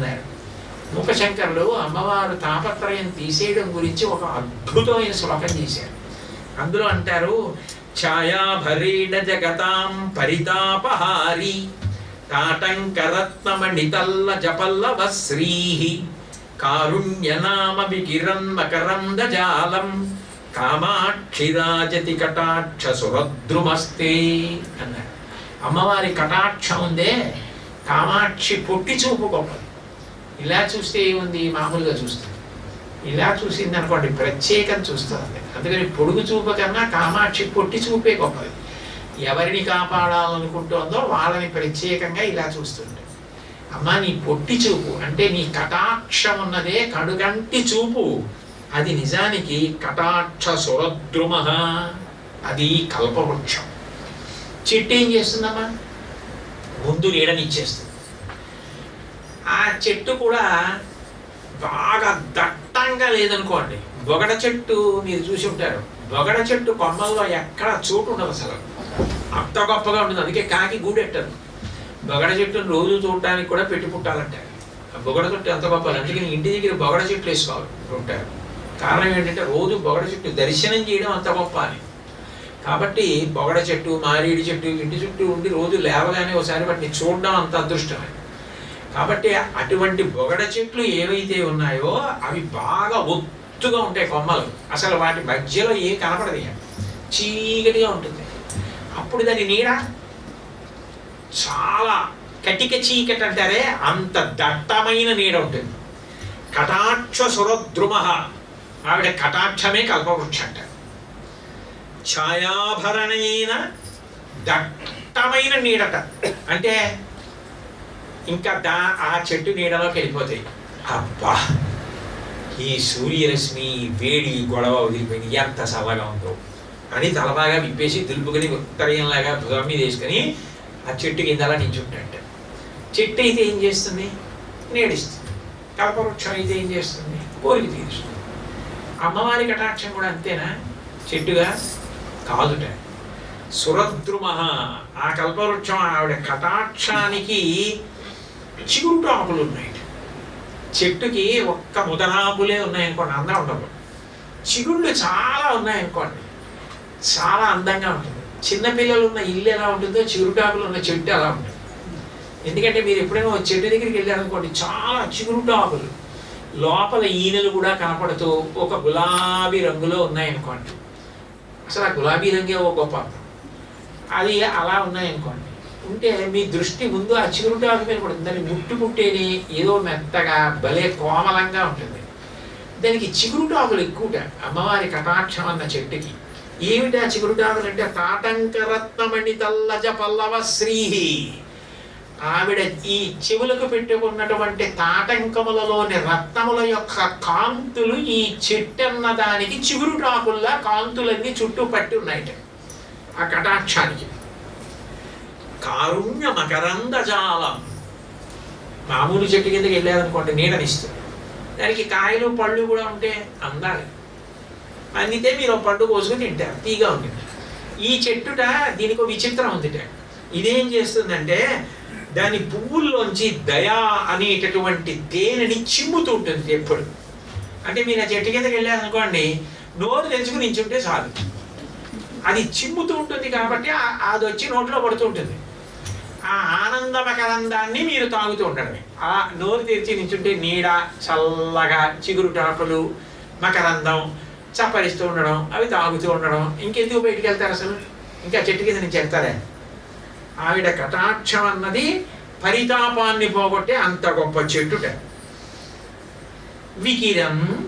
అన్నారు. మూకశంకరులు అమ్మవారు తాపత్రయం తీసేయడం గురించి ఒక అద్భుతమైన శ్లోకం చేశారు. అందులో అంటారు ఛాయాభరీణ జగతాం పరితాపహారి తాటంకరత్నమణితల్ల జపల్లవ శ్రీ కారుణ్యనామ వికిరన్మకరంద జాలం కామాక్షిరాజతి కటాక్ష సురద్రుమస్తే అన్నారు. అమ్మవారి కటాక్షం ఉందే కామాక్షి పొట్టి చూపు గొప్పది. ఇలా చూస్తే ఏముంది? మామూలుగా చూస్తుంది. ఇలా చూసింది అనుకోండి ప్రత్యేకం చూస్తుంది. అందుకని పొడుగు చూపు కన్నా కామాక్షి పొట్టి చూపే గొప్పది. ఎవరిని కాపాడాలనుకుంటుందో వాళ్ళని ప్రత్యేకంగా ఇలా చూస్తుంది. అమ్మా నీ పొట్టి చూపు అంటే నీ కటాక్షం ఉన్నదే కడుగంటి చూపు. అది నిజానికి కటాక్ష సురద్రుమ అది కల్పవృక్షం. చెట్టు ఏం చేస్తుందమ్మా? ముందు నీడనిచ్చేస్తుంది. చెట్టు కూడా బాగా దట్టంగా లేదనుకోండి. బొగడ చెట్టు మీరు చూసి ఉంటారు. బొగడ చెట్టు కొమ్మల్లో ఎక్కడ చోటు ఉండదు అసలు. అంత గొప్పగా ఉంటుంది అందుకే కాకి గూడెట్టదు. బొగడ చెట్టును రోజు చూడటానికి కూడా పెట్టి పుట్టాలంటారు ఆ బొగడ చెట్టు ఎంత గొప్ప అందుకని ఇంటి దగ్గర బొగడ చెట్లు వేసుకోవాలి ఉంటారు. కారణం ఏంటంటే రోజు బొగడ చెట్టు దర్శనం చేయడం అంత గొప్ప అని కాబట్టి బొగడ చెట్టు మారేడు చెట్టు ఇంటి చుట్టూ ఉండి రోజు లేవగానే ఒకసారి వాటిని చూడడం అంత అదృష్టమే. కాబట్టి అటువంటి బొగడ చెట్లు ఏవైతే ఉన్నాయో అవి బాగా ఒత్తుగా ఉంటాయి కొమ్మలు. అసలు వాటి మధ్యలో ఏ కనపడదు చీకటిగా ఉంటుంది. అప్పుడు దాని నీడ చాలా కటిక చీకటి అంటారే అంత దట్టమైన నీడ ఉంటుంది. కటాక్ష సురద్రుమ. ఆవిడ కటాక్షమే కల్పవృక్ష అంటారు ఛాయాభరణైన దట్టమైన నీడట. అంటే ఇంకా దా ఆ చెట్టు నీడలోకి వెళ్ళిపోతాయి అబ్బా! ఈ సూర్యరశ్మి వేడి గొడవ వదిలిపోయింది. ఎంత చల్లగా ఉందో. అని తలబాగా విప్పేసి దులుపుకొని ఉత్తరయంలాగా భుజం మీద వేసుకొని ఆ చెట్టు కింద అలా నించుంటాట చెట్టు అయితే ఏం చేస్తుంది? నీడిస్తుంది. కల్పవృక్షం అయితే ఏం చేస్తుంది? కోరిక తీరుస్తుంది. అమ్మవారి కటాక్షం కూడా అంతేనా? చెట్టుగా కాదుట. సురద్రుమ ఆ కల్పవృక్షం ఆవిడ కటాక్షానికి చిగురు ఆకులు ఉన్నాయి. చెట్టుకి ఒక్క ముదరాకులే ఉన్నాయనుకోండి అందం ఉండదు చిగుళ్ళు చాలా ఉన్నాయనుకోండి చాలా అందంగా ఉంటుంది. చిన్నపిల్లలు ఉన్న ఇల్లు ఎలా ఉంటుందో చిగురుటాకులు ఉన్న చెట్టు అలా ఉంటుంది. ఎందుకంటే మీరు ఎప్పుడైనా ఒక చెట్టు దగ్గరికి వెళ్ళారనుకోండి చాలా చిగురుటాకులు లోపల ఈనెలు కూడా కనపడుతూ ఒక గులాబీ రంగులో ఉన్నాయనుకోండి. అసలు ఆ గులాబీ రంగే ఒక గొప్ప అది అలా ఉన్నాయనుకోండి. ఉంటే మీ దృష్టి ముందు ఆ చిగురుటాకు మీద పడుతుంది. దాన్ని ముట్టు ముట్టేది ఏదో మెత్తగా భలే కోమలంగా ఉంటుంది. దానికి చిగురుటాకులు ఎక్కువట. అమ్మవారి కటాక్షం అన్న చెట్టుకి ఆ చిగురుటాకులు అంటే తాటంకరత్నమణి తల్లజ పల్లవ శ్రీ ఆవిడ ఈ చెవులకు పెట్టుకున్నటువంటి తాటంకములలోని రత్నముల యొక్క కాంతులు ఈ చెట్టన్న దానికి చిగురుటాకుల్లా కాంతులన్నీ చుట్టూ పట్టి ఉన్నాయట. ఆ కటాక్షానికి. కారుణ్య మకరందజాలం మామూలు చెట్టు కిందకి వెళ్ళారనుకోండి నీడనిస్తుంది దానికి కాయలు పళ్ళు కూడా ఉంటే అందాలి. అందితే మీరు ఒక పండు కోసుకుని తింటారు తీగా ఉంటుంది ఈ చెట్టుట దీనికి ఒక విచిత్రం ఉందిట ఇదేం చేస్తుందంటే దాని పువ్వుల్లోంచి దయా అనేటటువంటి తేనెని చిమ్ముతూ ఉంటుంది ఎప్పుడు. అంటే మీరు ఆ చెట్టు కిందకి వెళ్ళారనుకోండి నోరు తెచ్చుకుని నించుంటే చాలు. అది చిమ్ముతూ ఉంటుంది కాబట్టి అది వచ్చి నోట్లో పడుతూ ఉంటుంది. ఆ ఆనందమకరందాన్ని మీరు తాగుతూ ఉండడమే. ఆ నోరు తెరిచి నించుంటే నీడ చల్లగా చిగురుటాకులు మకరందం చప్పరిస్తూ ఉండడం అవి తాగుతూ ఉండడం. ఇంకెందుకు బయటికి వెళ్తారు అసలు? ఇంకా చెట్టు కింద నుంచి వెళ్తారే? ఆవిడ కటాక్షం అన్నది పరితాపాన్ని పోగొట్టే అంత గొప్ప చెట్టుట వికిరం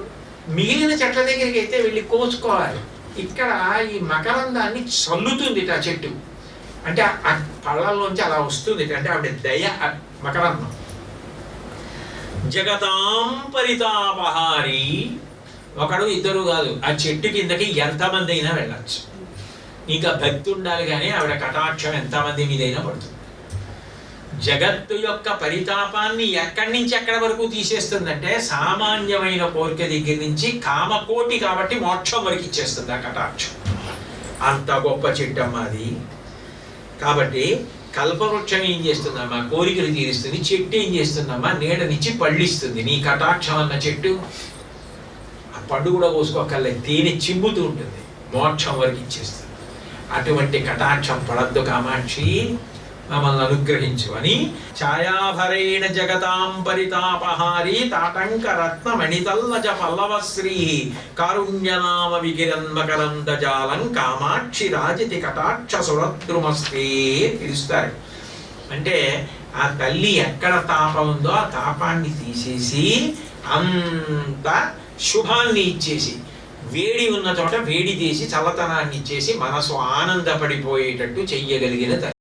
మిగిలిన చెట్ల దగ్గరికి అయితే వెళ్ళి కోసుకోవాలి. ఇక్కడ ఈ మకరందాన్ని చల్లుతుంది ఆ చెట్టు. అంటే ఆ పళ్ళల్లోంచి అలా వస్తుంది. అంటే ఆవిడ దయ ఆ జగతాం పరితాపహారి. ఒకడు ఇద్దరు కాదు. ఆ చెట్టు కిందకి ఎంతమంది అయినా వెళ్ళచ్చు. ఇంకా భక్తి ఉండాలి కానీ ఆవిడ కటాక్షం ఎంతమంది మీదైనా పడుతుంది. జగత్తు యొక్క పరితాపాన్ని ఎక్కడి నుంచి ఎక్కడి వరకు తీసేస్తుందంటే సామాన్యమైన కోరిక దగ్గర నుంచి కామకోటి కాబట్టి మోక్షం వరకు ఇచ్చేస్తుంది ఆ కటాక్షం. అంత గొప్ప చెట్టమ్మ అది. కాబట్టి కల్పవృక్షం ఏం చేస్తుందమ్మా? కోరికలు తీరుస్తుంది చెట్టు ఏం చేస్తుందమ్మా? నీడనిచ్చి పళ్ళిస్తుంది. నీ కటాక్షం అన్న చెట్టు ఆ పండు కూడా పోసుకోకల్లే తేనె చిమ్ముతూ ఉంటుంది. మోక్షం వరకు ఇచ్చేస్తుంది. అటువంటి కటాక్షం పడద్దు కామాక్షి. మమ్మల్ని అనుగ్రహించు అని ఛాయాభరేణ జగతాం పరితాపహారి తాటంక రత్న మణితల్లజ పల్లవశ్రీ కారుణ్యనామ వికిరన్మకరంద జాలం కామాక్షి రాజతి కటాక్ష సురద్రుమస్తే పిలుస్తారు. అంటే ఆ తల్లి ఎక్కడ తాపం ఉందో ఆ తాపాన్ని తీసేసి అంత శుభాన్ని ఇచ్చేసి వేడి ఉన్న చోట వేడి తీసి చల్లతనాన్ని ఇచ్చేసి మనసు ఆనందపడిపోయేటట్టు చెయ్యగలిగిన తల్లి.